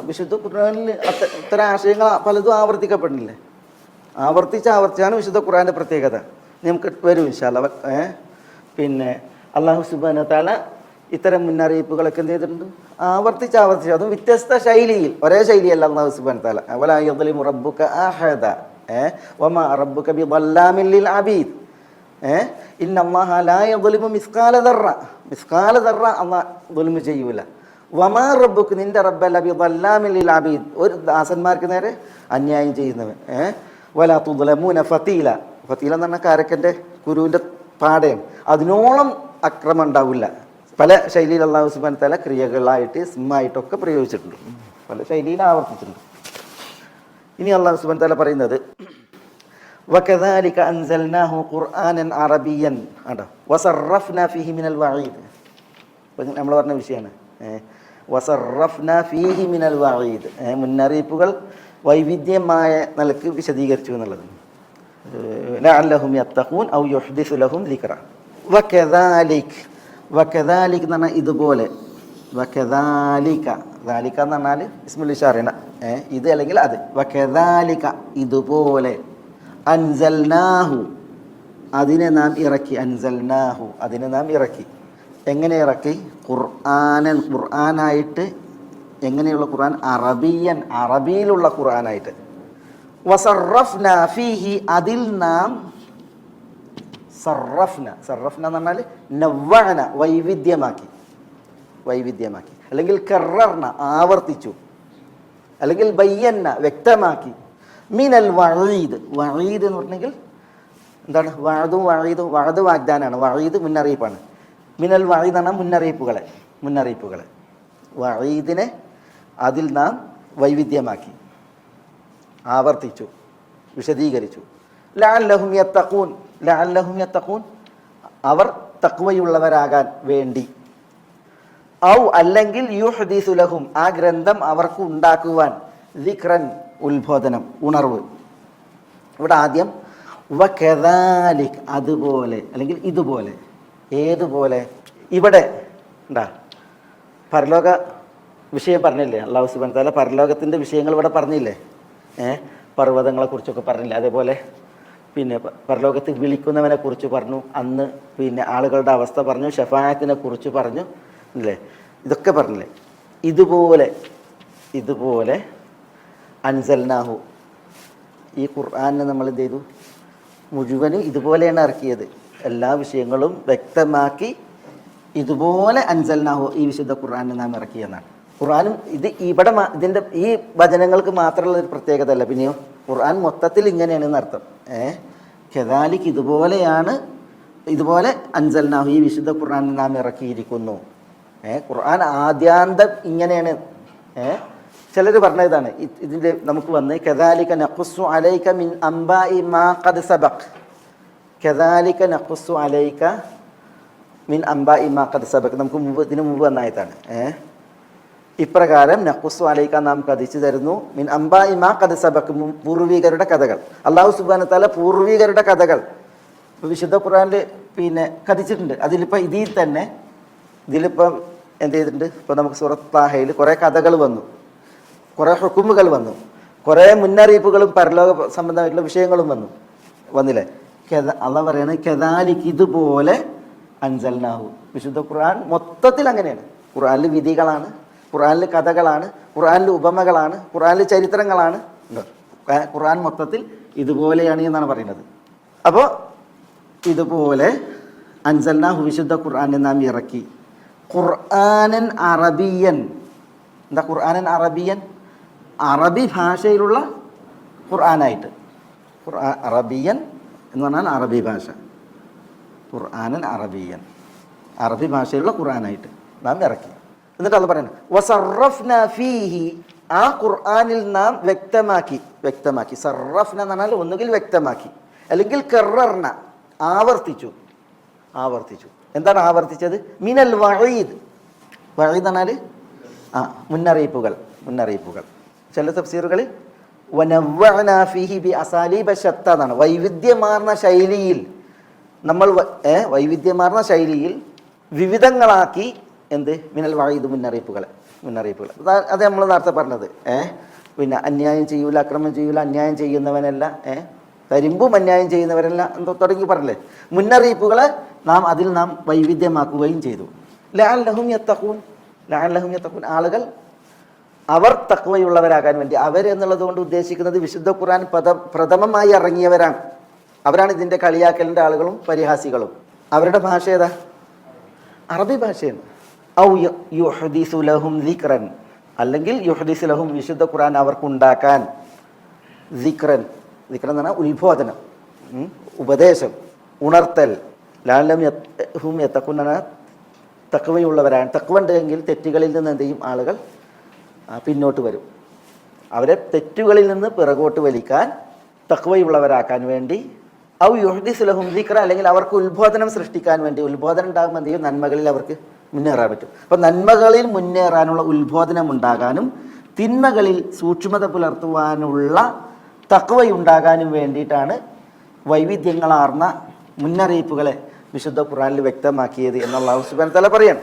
വിശുദ്ധ ഖുർആനിൽ ഇത്തരം ആശയങ്ങൾ പലതും ആവർത്തിക്കപ്പെടുന്നില്ലേ? ആവർത്തിച്ച് ആവർത്തിച്ചാണ് വിശുദ്ധ ഖുർആന്റെ പ്രത്യേകത. നമുക്ക് വരും ഇൻഷാല്ല പിന്നെ അള്ളാഹു സുബാന താല ഇത്തരം മുന്നറിയിപ്പുകളൊക്കെ എന്ത് ചെയ്തിട്ടുണ്ട്? ആവർത്തിച്ച് ആവർത്തിച്ച്. അതും വ്യത്യസ്ത ശൈലിയിൽ. ഒരേ ശൈലിയല്ല അള്ളാഹു സുബാൻ താല അവലായുദ്ലിം റബ്ബുക ആഹദ ഏ? വമാ റബ്ബുക ബി വല്ലാമില്ലിൽ അബീദ്. ഏ? ഇന്ന അല്ലാഹ ലാ യദ്ലിമു മിസ്കാല ദർറ. മിസ്കാല ദർറ അള്ളാഹ് ദുൽമു ചെയ്യൂല. വമാ റബ്ബുക്ക് നിന്റെ റബ്ബല്ല ബി ളിൽ അബീദ് ഒരു ദാസന്മാർക്ക് നേരെ അന്യായം ചെയ്യുന്നവൻ ഏ വലാ തുദ്ലമൂന ഫതീല ഫതീല എന്ന് പറഞ്ഞാൽ കാരക്കൻ്റെ കുരുവിൻ്റെ പാടയാണ് അതിനോളം അക്രമം ഉണ്ടാവില്ല പല ശൈലിയിൽ അള്ളാഹു സുബാൻ തല ക്രിയകളായിട്ട് സിമ്മായിട്ടൊക്കെ പ്രയോഗിച്ചിട്ടുണ്ട് പല ശൈലിയിൽ ആവർത്തിച്ചിട്ടുണ്ട് ഇനി അള്ളാഹു സുബാൻ തല പറയുന്നത് وكذلك أنزلناه قرآنا عربيا ആണ്ടോ وصرفنا فيه من الوعيد നമ്മൾ പറഞ്ഞ വിഷയമാണ് വസറഫ്ന ഫീഹി മിനൽ വഈദ്. ഏ, മുന്നറിയിപ്പുകൾ വൈവിധ്യമായ നിലയ്ക്ക് വിശദീകരിച്ചു എന്നുള്ളത്. ലഅല്ലഹും യത്തഖൂൻ ഔ യുഹ്ദിസു ലഹും ദിക്റ. വകദാലിക് വകദാലിക് എന്ന് പറഞ്ഞാൽ ഇതുപോലെ. വകദാലിക ദാലിക എന്ന് പറഞ്ഞാൽ ഇസ്മുൽ ഇഷാറന. ഇത് അല്ലെങ്കിൽ അത്. വകദാലിക ഇതുപോലെ. അൻസൽനാഹു അതിനെ നാം ഇറക്കി. അൻസൽനാഹു അതിനെ നാം ഇറക്കി. എങ്ങനെ ഇറക്കി? ഖുർആാനൻ ഖുർആാനായിട്ട് എങ്ങനെയുള്ള ഖുർആൻ? അറബിയൻ അറബിയിലുള്ള ഖുർആനായിട്ട്. ഫീഹി അതിൽ നാം സർറഫ്ന സർറഫ്ന എന്ന് പറഞ്ഞാൽ നവ്വന വൈവിധ്യമാക്കി. വൈവിധ്യമാക്കി. അല്ലെങ്കിൽ കറർണ ആവർത്തിച്ചു. അല്ലെങ്കിൽ ബയ്യന്ന വ്യക്തമാക്കി. മിനൽ വഴീദ് വഴീദ് എന്ന് പറഞ്ഞെങ്കിൽ എന്താണ്? വഴതും വഴീദും വഴത് വാഗ്ദാനാണ്. വഴീദ് മുന്നറിയിപ്പാണ്. മിനൽ പറഞ്ഞാൽ മുന്നറിയിപ്പുകളെ മുന്നറിയിപ്പുകളെ. വഴീദിനെ അതിൽ നാം വൈവിധ്യമാക്കി ആവർത്തിച്ചു വിശദീകരിച്ചു. ലാല്ലഹും യത്തഖൂൻ ലാല്ലഹും യത്തഖൂൻ അവർ തക്വയുള്ളവരാകാൻ വേണ്ടി. ഔ അല്ലെങ്കിൽ യുഹദീസു ലഹും ആ ഗ്രന്ഥം അവർക്ക് ഉണ്ടാക്കുവാൻ ദിക്രൻ ഉത്ബോധനം ഉണർവ്. ഇവിടെ ആദ്യം വ കെതാലിക് അതുപോലെ അല്ലെങ്കിൽ ഇതുപോലെ. ഏതുപോലെ ഇവിടെ എന്താ പരലോക വിഷയം പറഞ്ഞില്ലേ? അള്ളാഹു സുബാൻ താല പരലോകത്തിന്റെ വിഷയങ്ങൾ ഇവിടെ പറഞ്ഞില്ലേ? ഏ? പർവതങ്ങളെക്കുറിച്ചൊക്കെ പറഞ്ഞില്ലേ? അതേപോലെ പിന്നെ പരലോകത്ത് വിളിക്കുന്നവനെ കുറിച്ച് പറഞ്ഞു. അന്ന് പിന്നെ ആളുകളുടെ അവസ്ഥ പറഞ്ഞു. ഷഫായത്തിനെ കുറിച്ച് പറഞ്ഞു. അല്ലേ ഇതൊക്കെ പറഞ്ഞില്ലേ? ഇതുപോലെ ഇതുപോലെ അൻസൽനാഹു. ഈ ഖുർആാനെ നമ്മൾ എന്ത് ചെയ്തു? മുഴുവനും ഇതുപോലെയാണ് ഇറക്കിയത്. എല്ലാ വിഷയങ്ങളും വ്യക്തമാക്കി ഇതുപോലെ അൻസൽനാഹു ഈ വിശുദ്ധ ഖുർആാനെ നാം ഇറക്കിയെന്നാണ് ഖുർആാനും ഇത് ഇവിടെ ഇതിന്റെ ഈ വചനങ്ങൾക്ക് മാത്രമുള്ള ഒരു പ്രത്യേകത അല്ല പിന്നെയോ ഖുർആൻ മൊത്തത്തിൽ ഇങ്ങനെയാണ് അർത്ഥം. ഏ? കെതാലിക്ക് ഇതുപോലെയാണ് ഇതുപോലെ അൻസൽനാഹു ഈ വിശുദ്ധ ഖുർആൻ നാം ഇറക്കിയിരിക്കുന്നു. ഏ? ഖുർആൻ ആദ്യാന്തം ഇങ്ങനെയാണ്. ഏ? ചിലർ പറഞ്ഞതാണ് ഇതിന്റെ നമുക്ക് വന്ന് കെതാലിക്ക നഖുസു അലൈക മിൻ ഇ മാ ഖദ് സബഖ്. കെതാലിക്ക നഖുസു അലൈക്ക മിൻ അംബ മാ ഖദ് സബക്ക് നമുക്ക് മുമ്പ് ഇതിന് മുമ്പ് വന്ന ആയത്താണ് ഏ? ഇപ്രകാരം നഖുസു അലൈക്ക നാം കഥിച്ചു തരുന്നു. മിൻ അംബ മാ ഖദ് സബക്ക് പൂർവികരുടെ കഥകൾ. അള്ളാഹു സുബാന തആല പൂർവികരുടെ കഥകൾ. വിശുദ്ധ ഖുറാനിൽ പിന്നെ കഥിച്ചിട്ടുണ്ട് അതിലിപ്പോൾ ഇതിൽ തന്നെ ഇതിലിപ്പം എന്ത് ചെയ്തിട്ടുണ്ട്? ഇപ്പോൾ നമുക്ക് സുറത്താഹയിൽ താഹയിൽ കുറേ കഥകൾ വന്നു. കുറേ ഹുക്കുമുകൾ വന്നു. കുറേ മുന്നറിയിപ്പുകളും പരലോക സംബന്ധമായിട്ടുള്ള വിഷയങ്ങളും വന്നു. വന്നില്ലേ? കെത അള്ള പറയാണ് കെതാലിക്ക് ഇതുപോലെ അൻസൽനാഹു. വിശുദ്ധ ഖുർആൻ മൊത്തത്തിൽ അങ്ങനെയാണ്. ഖുർആനിൽ വിധികളാണ് ഖുർആനിൽ കഥകളാണ് ഖുർആനിൽ ഉപമകളാണ് ഖുർആനിൽ ചരിത്രങ്ങളാണ്. ഖുർആൻ- മൊത്തത്തിൽ ഇതുപോലെയാണ് എന്നാണ് പറയുന്നത്. അപ്പോൾ ഇതുപോലെ അൻസൽനാഹു വിശുദ്ധ ഖുർആനെ നാം ഇറക്കി. ഖുർആനൻ അറബിയൻ. എന്താ ഖുർആനൻ അറബിയൻ? അറബി ഭാഷയിലുള്ള ഖുർആനായിട്ട്. ഖുർആ അറബിയൻ എന്ന് പറഞ്ഞാൽ അറബി ഭാഷ. ഖുർആാനൻ അറബിയൻ. അറബി ഭാഷയിലുള്ള ഖുർആനായിട്ട്. നാം ഇറക്കി. എന്നിട്ട് അത് പറയുന്നത് വസറഫ്ന ഫീഹി. ആ ഖുർആാനിൽ നാം വ്യക്തമാക്കി. വ്യക്തമാക്കി. സറഫ്ന എന്ന് പറഞ്ഞാൽ ഒന്നുകിൽ വ്യക്തമാക്കി. അല്ലെങ്കിൽ കെറർന. ആവർത്തിച്ചു. ആവർത്തിച്ചു. എന്താണ് ആവർത്തിച്ചത്? മിനൽ വഴീദ് വഴീദ് എന്നാൽ ആ മുന്നറിയിപ്പുകൾ. മുന്നറിയിപ്പുകൾ. ചില തഫ്സീറുകളിൽ എന്നാണ്. വൈവിധ്യമാർന്ന ശൈലിയിൽ നമ്മൾ വൈവിധ്യമാർന്ന ശൈലിയിൽ വിവിധങ്ങളാക്കി എന്ത്? മിനൽ വഴീദ് മുന്നറിയിപ്പുകളെ മുന്നറിയിപ്പുകൾ. അതാ- നമ്മൾ നേരത്തെ പറഞ്ഞത്. ഏ പിന്നെ അന്യായം ചെയ്യൂല അക്രമം ചെയ്യൂല അന്യായം ചെയ്യുന്നവനല്ല ഏ തരിമ്പും അന്യായം ചെയ്യുന്നവരല്ല എന്തോ തുടങ്ങി പറഞ്ഞില്ലേ? മുന്നറിയിപ്പുകളെ നാം അതിൽ നാം വൈവിധ്യമാക്കുകയും ചെയ്തു. ലാലഹും യത്തഖൂൻ ലാലഹും യത്തഖൂൻ. ആളുകൾ അവർ തക്വയുള്ളവരാകാൻ വേണ്ടി അവർ എന്നുള്ളത് കൊണ്ട് ഉദ്ദേശിക്കുന്നത് വിശുദ്ധ ഖുർആൻ പദ പ്രഥമമായി ഇറങ്ങിയവരാണ്. അവരാണ് ഇതിന്റെ കളിയാക്കലിന്റെ ആളുകളും പരിഹാസികളും. അവരുടെ ഭാഷ ഏതാ? അറബി ഭാഷയാണ്. ഔ യുഹദീസു ലഹും ദിക്റൻ അല്ലെങ്കിൽ യുഹദീസു ലഹും വിശുദ്ധ ഖുർആൻ അവർക്കുണ്ടാക്കാൻ. ദിക്റൻ ദിക്റൻ എന്ന് പറഞ്ഞാൽ ഉത്ബോധനം ഉപദേശം ഉണർത്തൽ. ലാലം ഹും എത്തക്കുന്ന തക്കവയുള്ളവരാണ് തെറ്റുകളിൽ നിന്ന് എന്ത് ചെയ്യും? ആളുകൾ പിന്നോട്ട് വരും. അവരെ തെറ്റുകളിൽ നിന്ന് പിറകോട്ട് വലിക്കാൻ തക്വയുള്ളവരാക്കാൻ വേണ്ടി ഔ യുഹദിസുലഹും ദിക്ര അല്ലെങ്കിൽ അവർക്ക് ഉത്ബോധനം സൃഷ്ടിക്കാൻ വേണ്ടി ഉത്ബോധനം ഉണ്ടാകുമ്പോൾ എന്ത് ചെയ്യും? നന്മകളിൽ അവർക്ക് മുന്നേറാൻ പറ്റും. അപ്പം നന്മകളിൽ മുന്നേറാനുള്ള ഉത്ബോധനം ഉണ്ടാകാനും തിന്മകളിൽ സൂക്ഷ്മത പുലർത്തുവാനുള്ള തക്വയുണ്ടാകാനും വേണ്ടിയിട്ടാണ് വൈവിധ്യങ്ങളാർന്ന മുന്നറിയിപ്പുകളെ വിശുദ്ധ ഖുറാനിൽ വ്യക്തമാക്കിയത് എന്നുള്ള സുബാൻ തല പറയാം